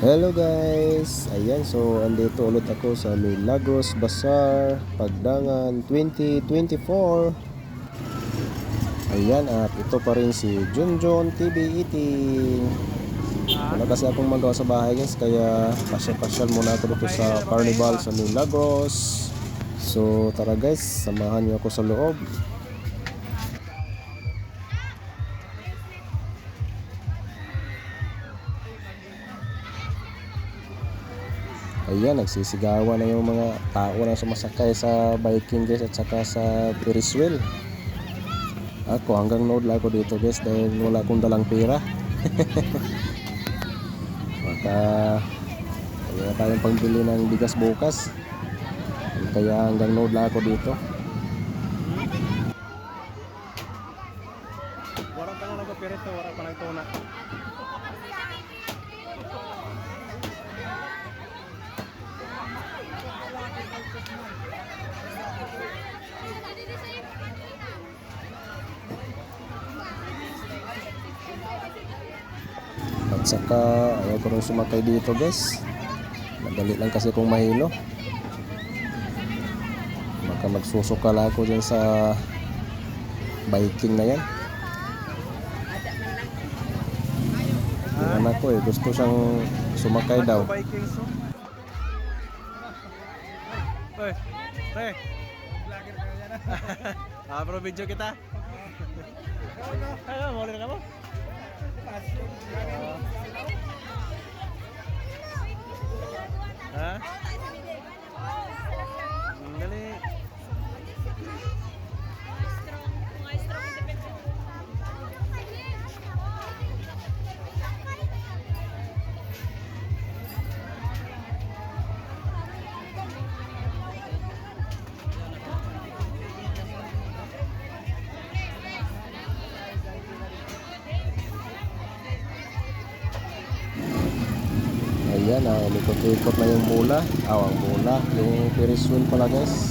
Hello guys! Ayan, so andito ulit ako sa Milagros Bazaar, Pagdangan 2024. Ayan, at ito pa rin si Junjon TV Eating. Wala kasi akong magawa sa bahay guys, kaya pasyal-pasyal muna ako dito sa Carnival sa Milagros. So tara guys, samahan niyo ako sa loob. Ayan, nagsisigawan na yung mga tao na sumasakay sa biking guys at saka sa Ferris wheel. Ako hanggang nood lang ako dito guys dahil wala akong dalang pera. Baka wala tayong pangbili ng bigas bukas. Kaya hanggang nood lang ako dito. Warang pa na nagpapirito, warang pa nagtuna. Saka ayaw ko rin sumakay dito guys. Madali lang kasi kung mahilo. Baka magsusukal ako dyan sa biking na yan. Yung anak ko eh, gusto siyang sumakay daw. Oh. Oy, yan. Ah, bro, video kita. Ano, mo rin ka mo? Ha? Ayan, ah, ulikot-ikot na yung mula. Ah, ang mula. Yung Ferris wheel pala guys.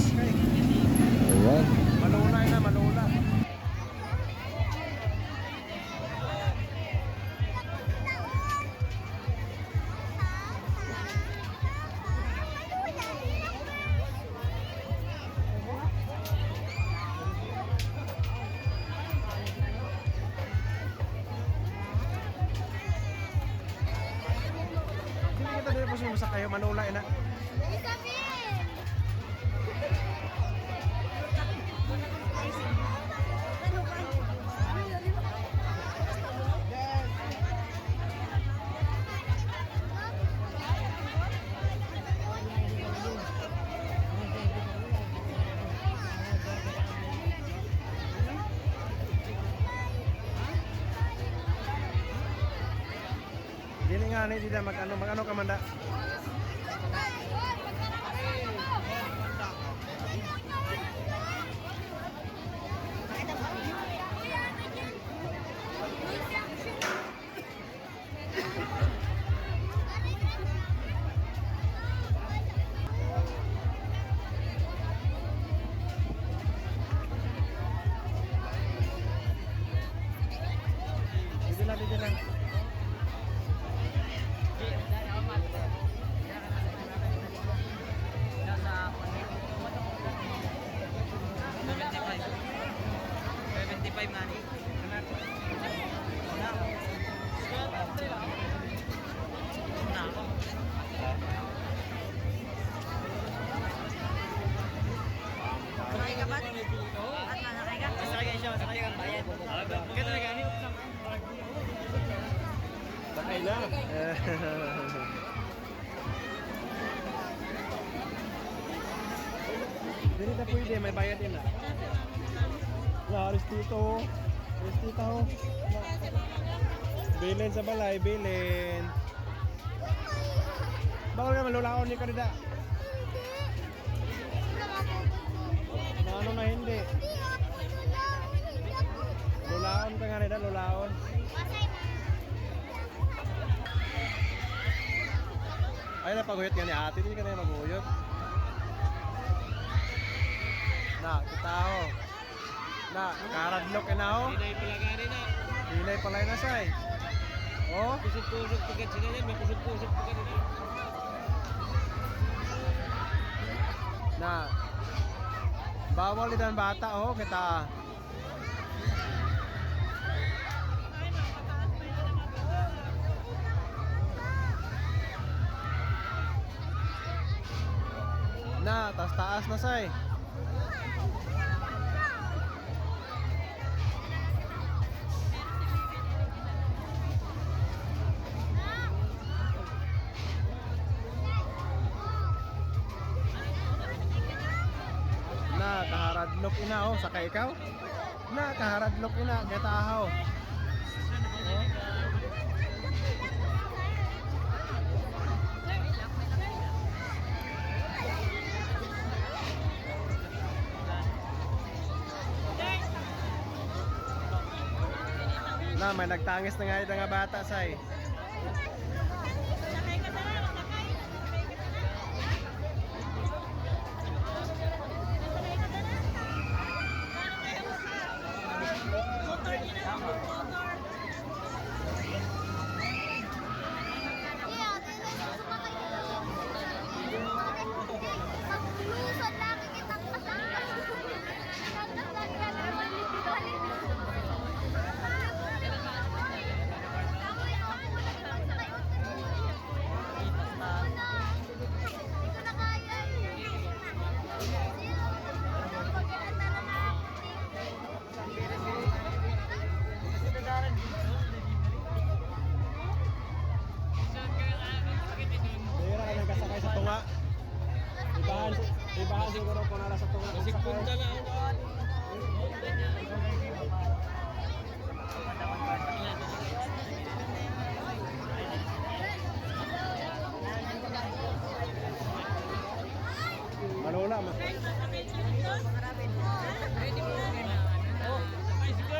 Dili nga ni dida mag-ano, mag-ano ka man da. Na. Dili na pwede, may bayad din na. Wala, Aristito. Aristito. Bilin sa balay, bilin. Bawal nga malulaon ni kanida. Na ano na hindi. Lulaon ka nga nida, lulaon. Ay, napaguyot nga ni ate, hindi ka na maguyot. Na, kita ho. Na, karadlok na ho. Hinay pala na. Hinay pala na say. Oh, Kusog-kusog pagkat sila yan. May kusog-kusog pagkat ito. na. Bawal din ang bata oh, kita. Na, taas taas na say. Na, kaharadlok ina oh, saka ikaw. Na, kaharadlok ina, kaya tahaw. Na, may nagtangis na nga ito nga bata, say. Manula, ma. Okay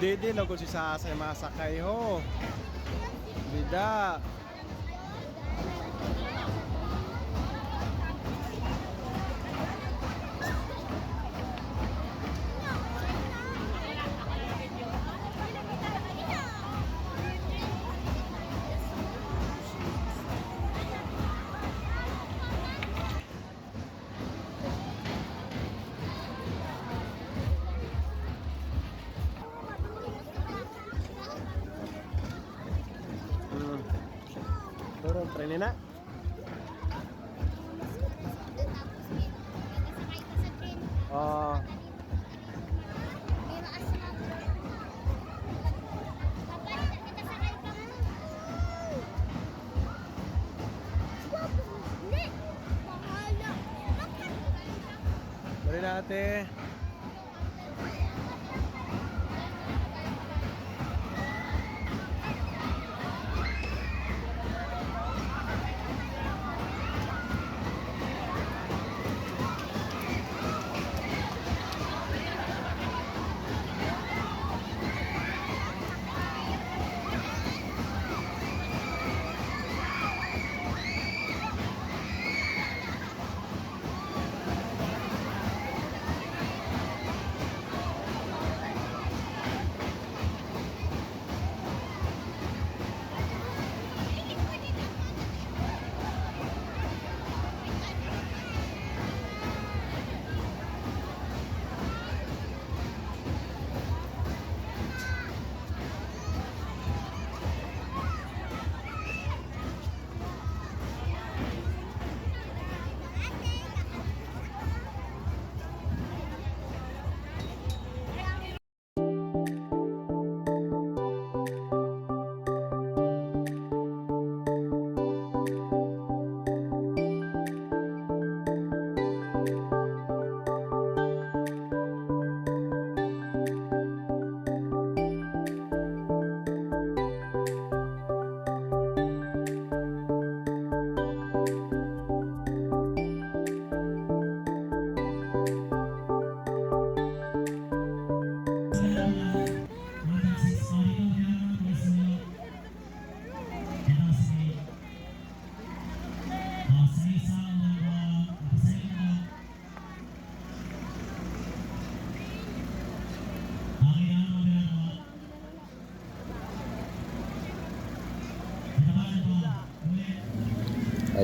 Dede logo si Sasay masakay ho. Bida. Tren na. Oh, dali natin.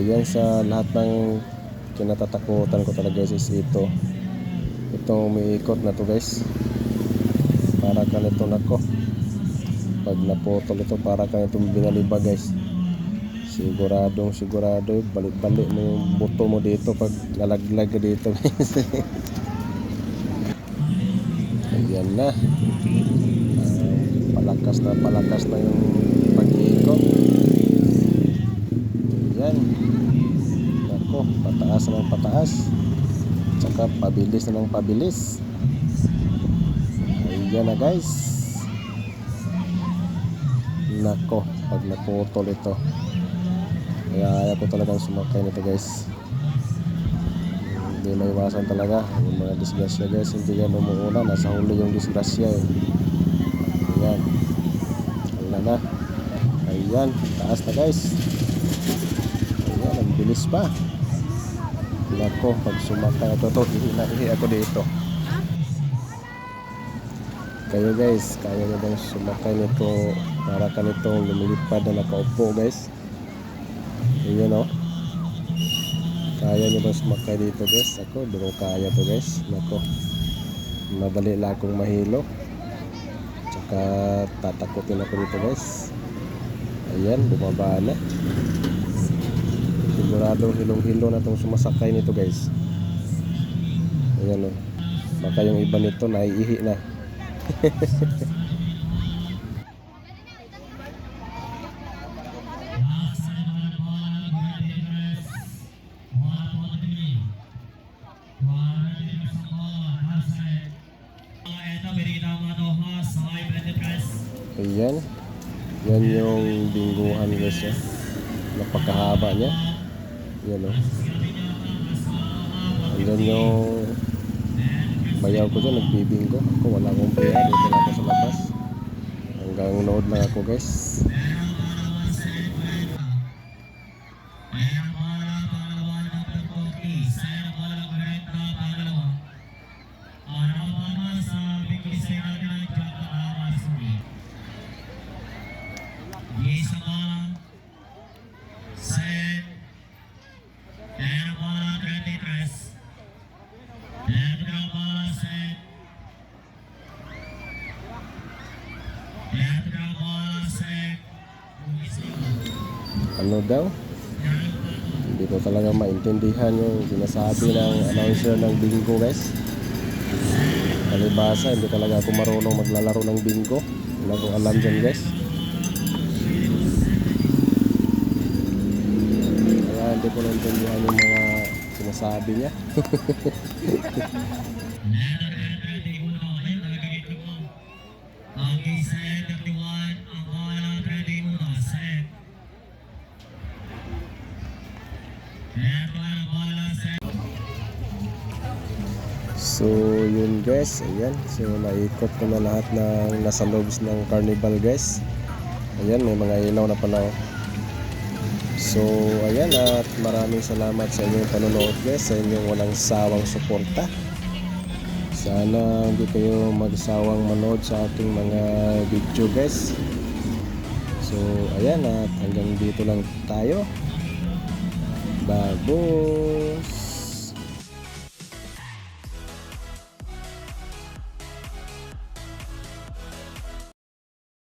Ayan sa lahat ng kinatatakutan ko talaga guys is ito. Itong umiikot na to guys. Para ganito na ko. Pag naputol ito para ganitong binaliba guys. Siguradong sigurado balik-balik mo yung buto mo dito pag lalaglag dito guys. Ayan na. Ah, palakas na palakas na yung pag-iikot. Ayan. Nako, pataas na pataas. Tsaka pabilis na ng pabilis. Ayan na guys. Nako, pag naputol ito. Kaya ayaw ko talagang sumakay nito guys. Hindi maiwasan talaga. Yung mga disgrasya guys, hindi yan umuuna. Nasa huli yung disgrasya eh. Ayan. Wala na. Ayan, taas na guys. Ayan, ang bilis pa. Nako, pag sumakay ako to, ihi ako dito. Kayo guys, kaya nyo bang sumakay nito para kanitong lumilipad na nakaupo guys? Ayan o. Kaya nyo bang sumakay dito guys? Ako, di kaya to guys. Nako, madali lang akong mahilo. Tsaka tatakutin ako dito guys. Ayan, bumaba na. Siguradong hilong-hilo na itong sumasakay nito guys. Ayan o. Baka yung iba nito naiihi na. Ayan. Yan yung bingguhan guys eh. Napakahaba niya. Yan o. Ayan yung bayaw ko dyan, nagbibinggo. Ako wala akong pera, dito lang ako sa labas. Hanggang nood lang ako guys. Pangalan, 33. Ayan ang pangalan, Sen. Ayan ang pangalan, Sen. Ano daw? Hindi ko talaga maintindihan yung sinasabi ng announcer ng bingo guys. Kalibasa, hindi talaga ako marunong maglalaro ng bingo. Wala akong alam dyan guys. Kaya hindi ko naintindihan yung mga sinasabi niya. Ang isa ay 31, ang pangalan 31, set. Ayan po ang pangalan, set. So yun guys, ayan. So naikot ko na lahat ng nasa lobes ng carnival guys. Ayan, may mga ilaw na pala. So ayan at maraming salamat sa inyong panonood guys, sa inyong walang sawang suporta. Sana hindi kayo magsawang manood sa ating mga video guys. So ayan at hanggang dito lang tayo. Babos!